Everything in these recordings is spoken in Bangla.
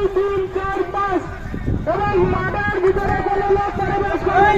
দুই তিন চার পাঁচ এবং মাঠের ভিতরে কোনো লোক প্রবেশ করবে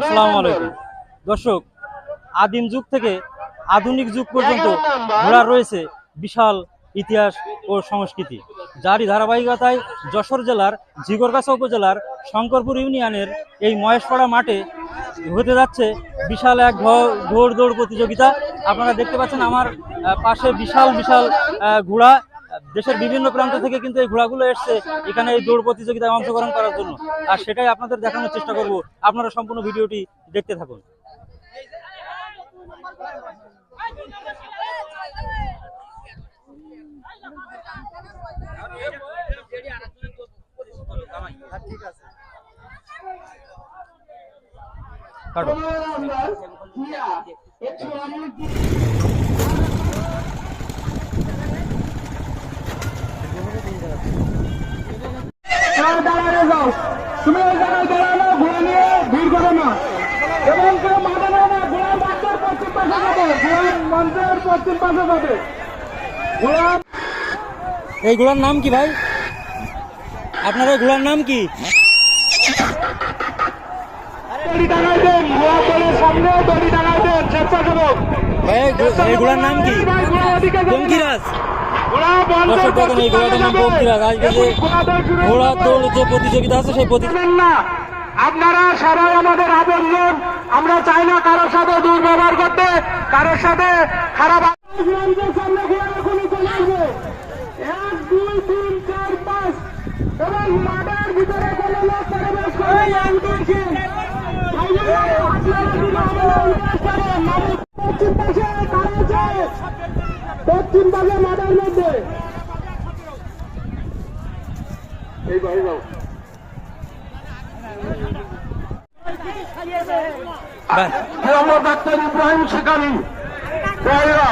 আসসালামু আলাইকুম। দর্শক আদিম যুগ থেকে আধুনিক যুগ পর্যন্ত ঘোড়ার রয়েছে বিশাল ইতিহাস ও সংস্কৃতি। যারই ধারাবাহিকতায় যশোর জেলার ঝিগরগাছা উপজেলার শঙ্করপুর ইউনিয়নের এই মহেশপাড়া মাঠে হতে যাচ্ছে বিশাল এক ঘোড় দৌড় প্রতিযোগিতা। আপনারা দেখতে পাচ্ছেন আমার পাশে বিশাল বিশাল ঘোড়া দেশের বিভিন্ন প্রান্ত থেকে কিন্তু এই ঘোড়াগুলো এসছে এখানে এই দৌড় প্রতিযোগিতায় অংশগ্রহণ করার জন্য। আর সেটাই আপনাদের দেখানোর চেষ্টা করব। আপনারা সম্পূর্ণ ভিডিওটি দেখতে থাকুন। কাটো। এবং কেউ মাথা নেও না ঘোড়া মঞ্চের পশ্চিম পাশে যাবে। ঘোড়া মঞ্চের পশ্চিম পাশে যাবে। ঘোড়া এই ঘোড়ার নাম কি ভাই? আপনার ঘোড়ার নাম কি? দড়ি টাঙাই দেন ঘোড়া দড়ির সামনে দড়ি টাঙাই দেন স্বেচ্ছাসেবক। এই ঘো- নাম কি? ভাই, ঘোড়া ওদিকে যাবে না। পঙ্কিরাজ। ঘোড়া মঞ্চের দর্শক দেখুন এই পশ্চিম নাম পাশে আজকে যে ঘোড়া দৌড় প্রতিযোগিতা আছে সেই প্রতি না। আপনারা সবাই আমাদের আপনজন আমরা চাই না কারোর সাথে দুর্ব্যবহার করতে কারোর সাথে খারাপ এক দুই তিন চার পাঁচ। এবং মাঠের ভিতরে কোনো লোক প্রবেশ করবে না উঠেছে পশ্চিম পাশে কারা আছে পশ্চিম পাশে মাঠের মধ্যে। এই ভাই বাবু ভাই, মোহাম্মদ ডাক্তার ইব্রাহিম শিকারি। বয়রা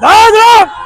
nada